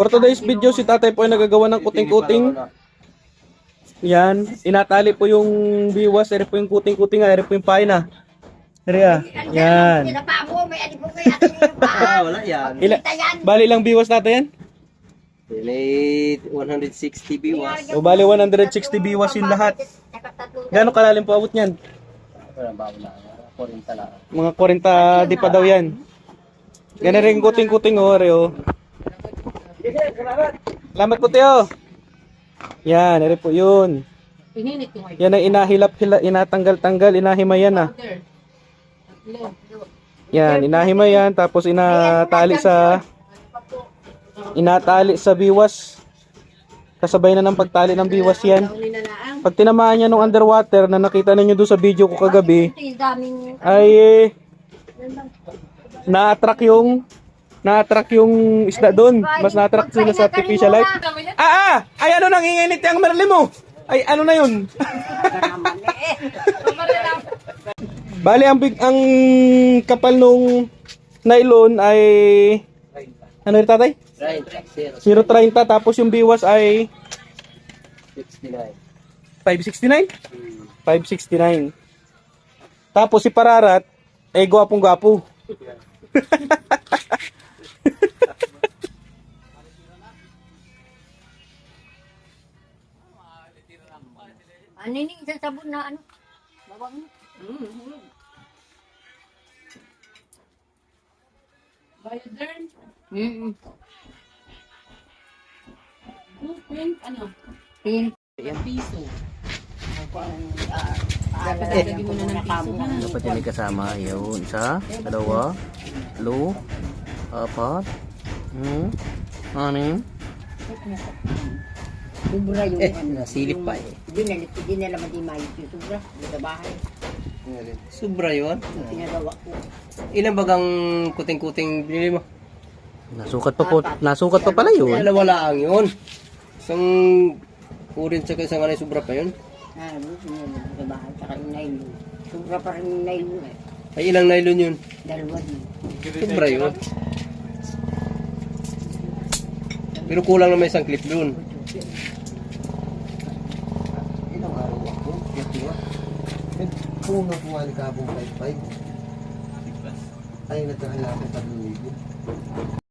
For today's video, si tatay po ay nagagawa ng kuting-kuting. Yan. Inatali po yung biwas. Ere po yung kuting-kuting. Ere po yung paina. Ere ah. Yan. Wala. Ila, bali lang biwas natin yan? May 160 biwas. O bali 160 biwas yung lahat. Gano'ng kalalim po abot niyan? Wala ba wala. 40 lang. Mga 40 di pa daw yan. Ganun rin kuting-kuting oh, ere oh. Salamat po Teo. Yan, ere po yun. Pininit ko ngayon. Yan ang inahilap, hila, inatanggal-tanggal, inahimayan na. Yan, inahimayan, tapos inatali sa, inatali sa biwas. Kasabay na ng pagtali ng biwas yan. Pag tinamaan niya nung underwater na nakita ninyo doon sa video ko kagabi, ay na-attract yung na-attract yung isda doon. Mas na-attract sila sa artificial light. Ah, ah! Ay, ano nang inginit yung merli mo? Ay, ano na yun? Bali, ang, big, ang kapal nung nylon ay... Ano rin tatay? Right, 0, 0.30 tapos yung biwas ay 69. 569? 569. Tapos si Pararat, eh gwapong gwapo. Ano yung isang sabon na ano? Bawang mo. Biodern, Mm-mm. blueprint, ano, Pin. piso. Lalagyan ko muna ng piso ha. Dapat yan kasama. Yun. Isa, dalawa, lo, apat, hmm, anim. Sobra yung Eh, ano. nasilip pa eh. Hindi na, hindi na naman di mayot yung sobra. Sa bahay. Sobra yun. Yung pinagawa ko. Ilan bagang kuting-kuting binili mo? Nasukat pa po, nasukat pa pala yun. Wala wala ang yun. Isang kurin sa isang anay sobra pa yun. Ah, na yun sa bahay. Tsaka yung nylon. Sobra pa rin yung nylon eh. Ay ilang nylon yun? Dalawa din. Sobra yun. Pero kulang na may isang clip doon. Nagpunga ko nga kabong 5-5. Ay, natahala ko 3,000.